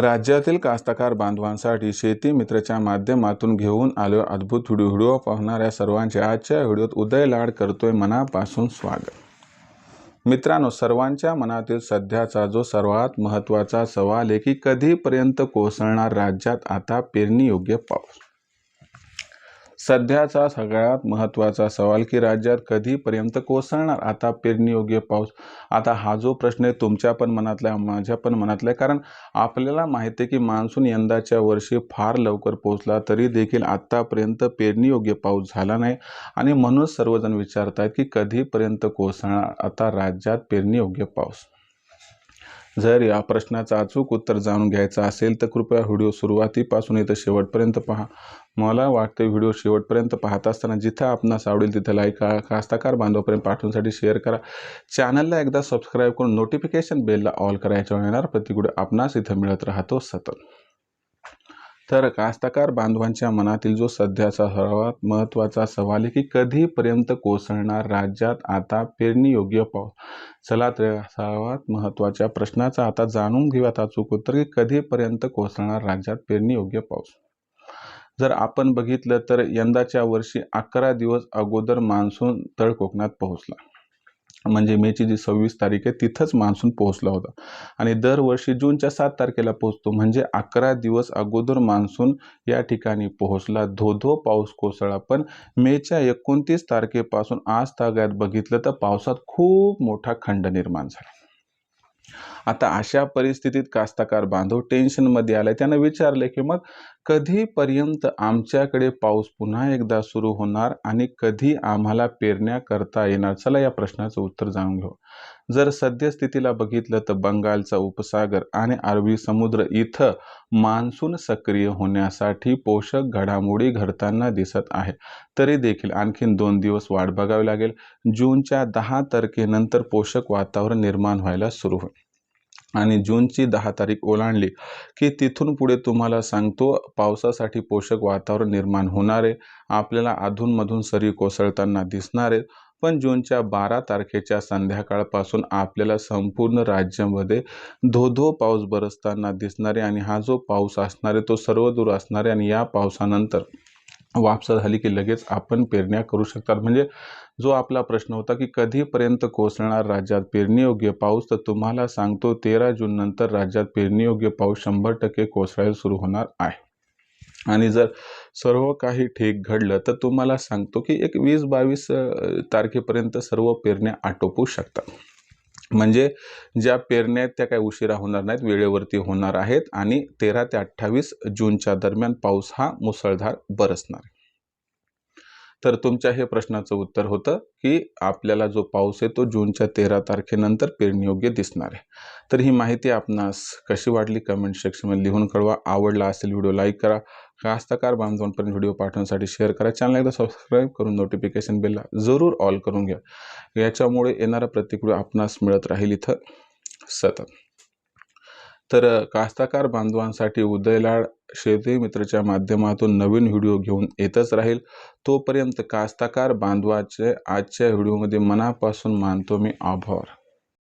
राज्यातील कास्तकार बांधवांसाठी शेती मित्रच्या माध्यमातून घेऊन आलो अद्भुत व्हिडिओ. व्हिडिओ पाहणाऱ्या सर्वांचे आजच्या व्हिडिओत उदय लाड करतोय मनापासून स्वागत. मित्रांनो सर्वांच्या मनातील सध्याचा जो सर्वात महत्त्वाचा सवाल आहे की कधीपर्यंत कोसळणार राज्यात आता पेरणीयोग्य पाऊस? सध्याचा सगळ्यात महत्त्वाचा सवाल की राज्यात कधीपर्यंत कोसळणार? आता पेरणीयोग्य पाऊस. आता हा जो प्रश्न आहे तुमच्या पण मनातला आहे माझ्या पण मनातला आहे कारण आपल्याला माहिती आहे की मान्सून यंदाच्या वर्षी फार लवकर पोहोचला तरी देखील आत्तापर्यंत पेरणीयोग्य पाऊस झाला नाही. आणि म्हणून सर्वजण विचारत आहेत की कधीपर्यंत कोसळणार? आता राज्यात पेरणीयोग्य पाऊस. जर या प्रश्नाचं अचूक उत्तर जाणून घ्यायचं असेल तर कृपया व्हिडिओ सुरुवातीपासून इथं शेवटपर्यंत पहा. मला वाटते व्हिडिओ शेवटपर्यंत पाहत असताना जिथं आपणास आवडेल तिथं लाईक करा कास्ताकार बांधवपर्यंत पाठवण्यासाठी शेअर करा. चॅनलला एकदा सबस्क्राईब करून नोटिफिकेशन बेलला ऑल करायच्यावर येणार प्रतिकुडे आपणास इथं मिळत राहतो सतत. तर कास्तकार बांधवांच्या मनातील जो सध्याचा सर्वात महत्त्वाचा सवाल आहे की कधीपर्यंत कोसळणार राज्यात आता पेरणी योग्य पाऊस? चला तर सर्वात महत्त्वाच्या प्रश्नाचा आता जाणून घेऊयात अचूक उत्तर की कधीपर्यंत कोसळणार राज्यात पेरणी योग्य पाऊस? जर आपण बघितलं तर यंदाच्या वर्षी अकरा दिवस अगोदर मान्सून तळ कोकणात पोहोचला. म्हणजे मेची जी सव्वीस तारीख आहे तिथंच मान्सून पोहोचला होता. आणि दरवर्षी जूनच्या सात तारखेला पोहोचतो. म्हणजे अकरा दिवस अगोदर मान्सून या ठिकाणी पोहोचला. धो धो पाऊस कोसळला. पण मेच्या एकोणतीस तारखेपासून आज तागायत बघितलं तर पावसात खूप मोठा खंड निर्माण झाला. आता अशा परिस्थितीत कास्तकार बांधव टेन्शनमध्ये आलाय. त्यानं विचारले की मग कधीपर्यंत आमच्याकडे पाऊस पुन्हा एकदा सुरू होणार आणि कधी आम्हाला पेरण्या करता येणार? चला या प्रश्नाचं उत्तर जाणून घेऊ. जर सद्यस्थितीला बघितलं तर बंगालचा उपसागर आणि अरबी समुद्र इथं मान्सून सक्रिय होण्यासाठी पोषक घडामोडी घडताना दिसत आहे. तरी देखील आणखीन दोन दिवस वाट बघावी लागेल. जूनच्या दहा तारखेनंतर पोषक वातावरण निर्माण व्हायला सुरू होईल. आणि जूनची दहा तारीख ओलांडली की तिथून पुढे तुम्हाला सांगतो पावसासाठी पोषक वातावरण निर्माण होणार आहे. आपल्याला अधूनमधून सरी कोसळताना दिसणार आहेत. पण जूनच्या बारा तारखेच्या संध्याकाळपासून आपल्याला संपूर्ण राज्यामध्ये धोधो पाऊस बरसताना दिसणार आहे आणि हा जो पाऊस असणार आहे तो सर्वदूर असणार आहे आणि या पावसानंतर वापसा झाली की लगेच आपण पेरण्या करू शकतात. म्हणजे जो आपला प्रश्न होता की कधीपर्यंत कोसळणार राज्यात पेरणीयोग्य पाऊस? तर तुम्हाला सांगतो तेरा जून नंतर राज्यात पेरणीयोग्य पाऊस शंभर टक्के कोसळायला सुरू होणार आहे. आणि जर सर्व काही ठीक घडलं तर तुम्हाला सांगतो की एक वीस बावीस तारखेपर्यंत सर्व पेरण्या आटोपू शकतात. म्हणजे ज्या पेरण्या आहेत त्या काही उशिरा होणार नाहीत वेळेवरती होणार आहेत आणि तेरा ते अठ्ठावीस जूनच्या दरम्यान पाऊस हा मुसळधार बरसणार तर तुमच्या हे प्रश्नाचं उत्तर होतं की आपल्याला जो पाऊस आहे तो जूनच्या तेरा तारखेनंतर पेरणीयोग्य दिसणार आहे. तर ही माहिती आपणास कशी वाटली कमेंट सेक्शनमध्ये लिहून कळवा. आवडला असेल व्हिडिओ लाईक करा. कास्तकार बांधवांपर्यंत व्हिडिओ पाठवण्यासाठी शेअर करा चॅनल एकदा सबस्क्राईब करून नोटिफिकेशन बेलला जरूर ऑल करून घ्या. याच्यामुळे येणारा प्रत्येक आपणास मिळत राहील इथं सतत. तर कास्ताकार बांधवांसाठी उदयलाड शेती मित्रच्या माध्यमातून नवीन व्हिडिओ घेऊन येतच राहील. तोपर्यंत कास्ताकार बांधवाचे आजच्या व्हिडिओमध्ये मनापासून मानतो मी आभार.